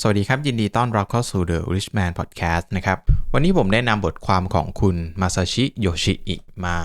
สวัสดีครับ ยินดีต้อนรับเข้าสู่ The Richman Podcast นะครับ วันนี้ผมได้นำบทความของคุณมาซาชิโยชิอิมา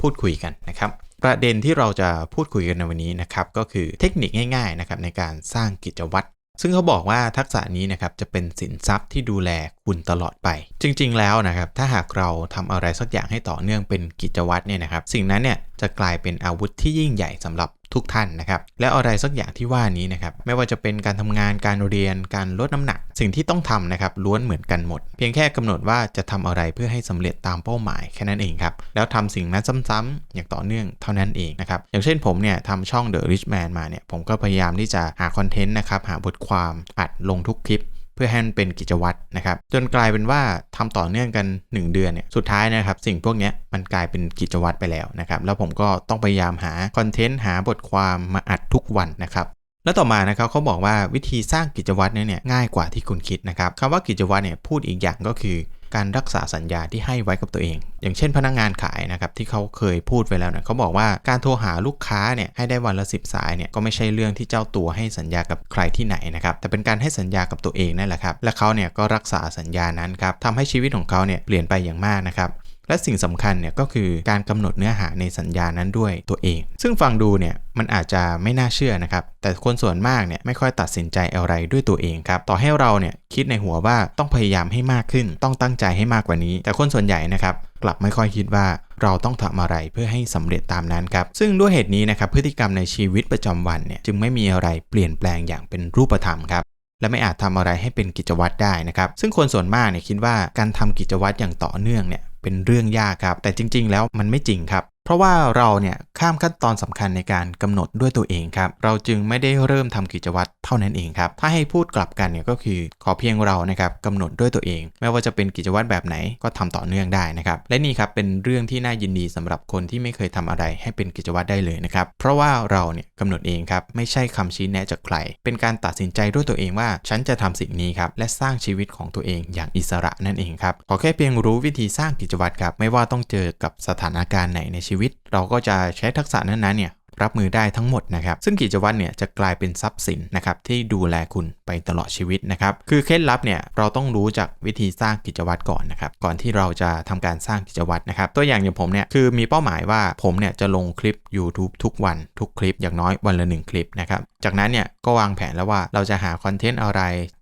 พูดคุยกันนะครับ ประเด็นที่เราจะพูดคุยกันในวันนี้นะครับ ก็คือเทคนิคง่ายๆนะครับในการสร้างกิจวัตรซึ่งเขาบอกว่าทักษะนี้นะครับจะเป็นสินทรัพย์ที่ดูแลคุณตลอดไป จริง ๆ แล้วนะครับ ถ้าหากเราทำอะไรสักอย่างให้ต่อเนื่องเป็นกิจวัตรเนี่ยนะครับ สิ่งนั้นเนี่ยจะกลายเป็นอาวุธที่ยิ่งใหญ่สำหรับทุกท่านนะครับ และอะไรสักอย่างที่ว่านี้นะครับ ไม่ว่าจะเป็นการทำงานการเรียนการลดน้ำหนัก สิ่งที่ต้องทำนะครับล้วนเหมือนกันหมด เพียงแค่กำหนดว่าจะทำอะไรเพื่อให้สำเร็จตามเป้าหมายแค่นั้นเองครับ แล้วทำสิ่งนั้นซ้ำๆอย่างต่อเนื่องเท่านั้นเองนะครับ อย่างเช่นผมเนี่ยทำช่อง The Rich Man มาเนี่ยผมก็พยายามที่จะหาคอนเทนต์นะครับหาบทความอัดลงทุกคลิป พื่อให้มันเป็นกิจวัตรนะครับ จนกลายเป็นว่าทำต่อเนื่องกัน 1 เดือนเนี่ยสุดท้ายนะครับ สิ่งพวกนี้มันกลายเป็นกิจวัตรไปแล้วนะครับแล้วผมก็ต้องพยายามหาคอนเทนต์หาบทความมาอัดทุกวันนะครับแล้วต่อมานะครับเขาบอกว่าวิธีสร้างกิจวัตรเนี่ยง่ายกว่าที่คุณคิดนะครับคำว่ากิจวัตรเนี่ยพูดอีกอย่างก็คือ การรักษาสัญญาที่ให้ไว้กับตัวเอง อย่างเช่นพนักงงานขายนะครับที่เขาเคยพูดไปแล้วเนี่ยเขาบอกว่าการโทรหาลูกค้าเนี่ยให้ได้วันละ 10 สายเนี่ยก็ไม่ใช่เรื่องที่เจ้าตัวให้สัญญากับใครที่ไหนนะครับแต่เป็นการให้สัญญากับตัวเองนั่นแหละครับและเขาเนี่ยก็รักษาสัญญานั้นครับทำให้ชีวิตของเขาเนี่ยเปลี่ยนไปอย่างมากนะครับ และสิ่งสำคัญเนี่ยก็คือการกำหนดเนื้อหาในสัญญานั้นด้วยตัวเอง ซึ่งฟังดูเนี่ยมันอาจจะไม่น่าเชื่อนะครับ แต่คนส่วนมากเนี่ยไม่ค่อยตัดสินใจอะไรด้วยตัวเองครับ ต่อให้เราเนี่ยคิดในหัวว่าต้องพยายามให้มากขึ้น ต้องตั้งใจให้มากกว่านี้ แต่คนส่วนใหญ่นะครับกลับไม่ค่อยคิดว่าเราต้องทำอะไรเพื่อให้สำเร็จตามนั้นครับ ซึ่งด้วยเหตุนี้นะครับพฤติกรรมในชีวิตประจำวันเนี่ยจึงไม่มีอะไรเปลี่ยนแปลงอย่างเป็นรูปธรรมครับและไม่อาจทำอะไรให้เป็นกิจวัตรได้นะครับ ซึ่งคนส่วนมากเนี่ยคิดว่าการทำกิจวัตรอย่างต่อเนื่องเนี่ย เป็นเรื่องยากครับ แต่จริง ๆ แล้วมันไม่จริงครับ ราะว่าเราเนี่ยข้ามขั้นตอนสำคัญในการกำหนดด้วยตัวเองครับ เราจึงไม่ได้เริ่มทำกิจวัตรเท่านั้นเองครับ ถ้าให้พูดกลับกันเนี่ยก็คือขอเพียงเรานะครับกำหนดด้วยตัวเอง ไม่ว่าจะเป็นกิจวัตรแบบไหนก็ทำต่อเนื่องได้นะครับ และนี่ครับเป็นเรื่องที่น่ายินดีสำหรับคนที่ไม่เคยทำอะไรให้เป็นกิจวัตรได้เลยนะครับ เพราะว่าเราเนี่ยกำหนดเองครับไม่ใช่คำชี้แนะจากใคร เป็นการตัดสินใจด้วยตัวเองว่า ฉันจะทำสิ่งนี้ครับและสร้างชีวิตของตัวเองอย่างอิสระนั่นเองครับขอแค่เพียงรู้วิธีสร้างกิจวัตรครับไม่ว่าต้องเจอกับสถานการณ์ไหนในชีวิตเราก็จะใช้ทักษะนั้นๆเนี่ยรับมือได้ทั้งหมดนะครับ ซึ่งกิจวัตรเนี่ยจะกลายเป็นทรัพย์สินนะครับที่ดูแลคุณไปตลอดชีวิตนะครับ คือเคล็ดลับเนี่ยเราต้องรู้จากวิธีสร้างกิจวัตรก่อนนะครับ ก่อนที่เราจะทำการสร้างกิจวัตรนะครับ ตัวอย่างอย่างผมเนี่ยคือมีเป้าหมายว่าผมเนี่ยจะลงคลิป YouTube ทุกวันทุกคลิปอย่างน้อยวันละหนึ่งคลิปนะครับ จากนั้นเนี่ยก็วางแผนแล้วว่าเราจะหาคอนเทนต์อะไร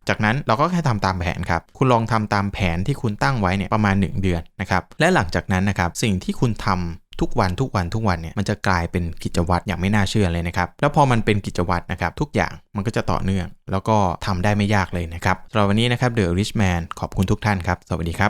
จากนั้นเราก็แค่ทำตามแผนครับ คุณลองทำตามแผนที่คุณตั้งไว้เนี่ยประมาณ 1 เดือนนะครับ และหลังจากนั้นนะครับสิ่งที่คุณทำ ทุกวันทุกวันทุกวันเนี่ยมันจะกลายเป็นกิจวัตรอย่างไม่น่าเชื่อเลยนะครับ แล้วพอมันเป็นกิจวัตรนะครับทุกอย่างมันก็จะต่อเนื่อง แล้วก็ทำได้ไม่ยากเลยนะครับสำหรับวันนี้นะครับ The Rich Man ขอบคุณทุกท่านครับ สวัสดีครับ